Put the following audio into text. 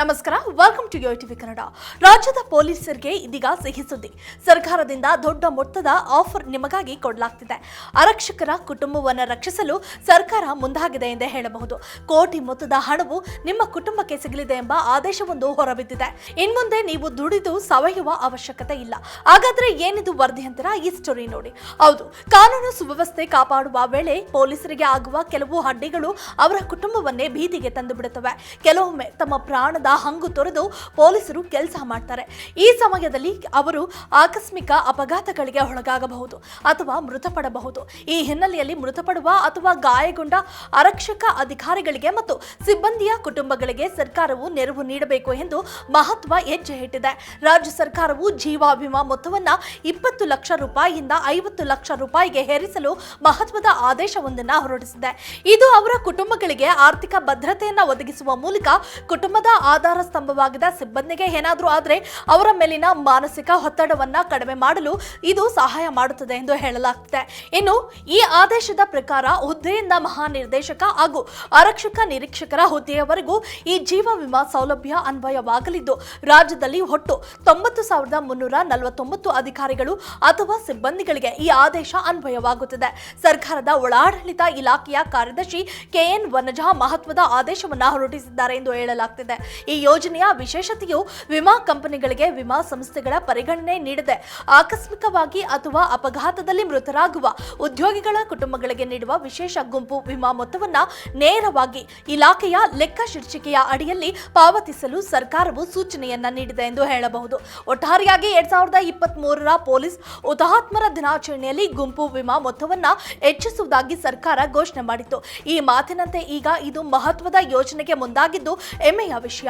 ನಮಸ್ಕಾರ welcome to Yo TV Kannada. ರಾಜ್ಯದ ಪೊಲೀಸರಿಗೆ ಇದೀಗ ಸಿಹಿ ಸುದ್ದಿ. ಸರ್ಕಾರದಿಂದ ದೊಡ್ಡ ಮೊತ್ತದ ಆಫರ್ ನಿಮಗಾಗಿ ಕೊಡಲಾಗ್ತಿದೆ. ಆರಕ್ಷಕರ ಕುಟುಂಬವನ್ನು ರಕ್ಷಿಸಲು ಸರ್ಕಾರ ಮುಂದಾಗಿದೆ ಎಂದೇ ಹೇಳಬಹುದು. ಕೋಟಿ ಮೊತ್ತದ ಹಣವು ನಿಮ್ಮ ಕುಟುಂಬಕ್ಕೆ ಸಿಗಲಿದೆ ಎಂಬ ಆದೇಶವೊಂದು ಹೊರಬಿದ್ದಿದೆ. ಇನ್ಮುಂದೆ ನೀವು ದುಡಿದು ಸವಯುವ ಅವಶ್ಯಕತೆ ಇಲ್ಲ. ಹಾಗಾದ್ರೆ ಏನಿದು ವರದಿ ಅಂತರ? ಈ ಸ್ಟೋರಿ ನೋಡಿ. ಹೌದು, ಕಾನೂನು ಸುವ್ಯವಸ್ಥೆ ಕಾಪಾಡುವ ವೇಳೆ ಪೊಲೀಸರಿಗೆ ಆಗುವ ಕೆಲವು ಅಡ್ಡಿಗಳು ಅವರ ಕುಟುಂಬವನ್ನೇ ಭೀತಿಗೆ ತಂದು ಬಿಡುತ್ತವೆ ಕೆಲವೊಮ್ಮೆ ತಮ್ಮ ಪ್ರಾಣದ ಹಂಗು ತೊರೆದು ಪೊಲೀಸರು ಕೆಲಸ ಮಾಡ್ತಾರೆ. ಈ ಸಮಯದಲ್ಲಿ ಅವರು ಆಕಸ್ಮಿಕ ಅಪಘಾತಗಳಿಗೆ ಒಳಗಾಗಬಹುದು ಅಥವಾ ಮೃತಪಡಬಹುದು. ಈ ಹಿನ್ನೆಲೆಯಲ್ಲಿ ಮೃತಪಡುವ ಅಥವಾ ಗಾಯಗೊಂಡ ಆರಕ್ಷಕ ಅಧಿಕಾರಿಗಳಿಗೆ ಮತ್ತು ಸಿಬ್ಬಂದಿಯ ಕುಟುಂಬಗಳಿಗೆ ಸರ್ಕಾರವು ನೆರವು ನೀಡಬೇಕು ಎಂದು ಮಹತ್ವ ಹೆಜ್ಜೆ ಇಟ್ಟಿದೆ. ರಾಜ್ಯ ಸರ್ಕಾರವು ಜೀವ ವಿಮಾ ಮೊತ್ತವನ್ನು ಇಪ್ಪತ್ತು ಲಕ್ಷ ರೂಪಾಯಿಯಿಂದ ಐವತ್ತು ಲಕ್ಷ ರೂಪಾಯಿಗೆ ಹೇರಿಸಲು ಮಹತ್ವದ ಆದೇಶವೊಂದನ್ನು ಹೊರಡಿಸಿದೆ. ಇದು ಅವರ ಕುಟುಂಬಗಳಿಗೆ ಆರ್ಥಿಕ ಭದ್ರತೆಯನ್ನು ಒದಗಿಸುವ ಮೂಲಕ ಕುಟುಂಬದ ಆಧಾರ ಸ್ತಂಭವಾಗಿದ್ದ ಸಿಬ್ಬಂದಿಗೆ ಏನಾದರೂ ಆದರೆ ಅವರ ಮೇಲಿನ ಮಾನಸಿಕ ಒತ್ತಡವನ್ನು ಕಡಿಮೆ ಮಾಡಲು ಇದು ಸಹಾಯ ಮಾಡುತ್ತದೆ ಎಂದು ಹೇಳಲಾಗ್ತಿದೆ. ಇನ್ನು ಈ ಆದೇಶದ ಪ್ರಕಾರ ಹುದ್ದೆಯಿಂದ ಮಹಾನಿರ್ದೇಶಕ ಹಾಗೂ ಆರಕ್ಷಕ ನಿರೀಕ್ಷಕರ ಹುದ್ದೆಯವರೆಗೂ ಈ ಜೀವ ವಿಮಾ ಸೌಲಭ್ಯ ಅನ್ವಯವಾಗಲಿದ್ದು, ರಾಜ್ಯದಲ್ಲಿ ಒಟ್ಟು ತೊಂಬತ್ತು ಸಾವಿರದ ಮುನ್ನೂರ ನಲವತ್ತೊಂಬತ್ತು ಅಧಿಕಾರಿಗಳು ಅಥವಾ ಸಿಬ್ಬಂದಿಗಳಿಗೆ ಈ ಆದೇಶ ಅನ್ವಯವಾಗುತ್ತದೆ. ಸರ್ಕಾರದ ಒಳಾಡಳಿತ ಇಲಾಖೆಯ ಕಾರ್ಯದರ್ಶಿ ಕೆಎನ್ ವನಜಾ ಮಹತ್ವದ ಆದೇಶವನ್ನು ಹೊರಡಿಸಿದ್ದಾರೆ ಎಂದು ಹೇಳಲಾಗ್ತಿದೆ. ಈ ಯೋಜನೆಯ ವಿಶೇಷತೆಯು ವಿಮಾ ಕಂಪನಿಗಳಿಗೆ ವಿಮಾ ಸಂಸ್ಥೆಗಳ ಪರಿಗಣನೆ ನೀಡದೆ. ಆಕಸ್ಮಿಕವಾಗಿ ಅಥವಾ ಅಪಘಾತದಲ್ಲಿ ಮೃತರಾಗುವ ಉದ್ಯೋಗಿಗಳ ಕುಟುಂಬಗಳಿಗೆ ನೀಡುವ ವಿಶೇಷ ಗುಂಪು ವಿಮಾ ಮೊತ್ತವನ್ನು ನೇರವಾಗಿ ಇಲಾಖೆಯ ಲೆಕ್ಕ ಶೀರ್ಷಿಕೆಯ ಅಡಿಯಲ್ಲಿ ಪಾವತಿಸಲು ಸರ್ಕಾರವು ಸೂಚನೆಯನ್ನ ನೀಡಿದೆ ಎಂದು ಹೇಳಬಹುದು. ಒಟ್ಟಾರೆಯಾಗಿ ಎರಡ್ ಸಾವಿರದ ಇಪ್ಪತ್ತ್ ಮೂರರ ಪೊಲೀಸ್ ಹುತಾತ್ಮರ ದಿನಾಚರಣೆಯಲ್ಲಿ ಗುಂಪು ವಿಮಾ ಮೊತ್ತವನ್ನು ಹೆಚ್ಚಿಸುವುದಾಗಿ ಸರ್ಕಾರ ಘೋಷಣೆ ಮಾಡಿತ್ತು. ಈ ಮಾತಿನಂತೆ ಈಗ ಇದು ಮಹತ್ವದ ಯೋಜನೆಗೆ ಮುಂದಾಗಿದ್ದು, ಹೆಮ್ಮೆಯ ವಿಷಯ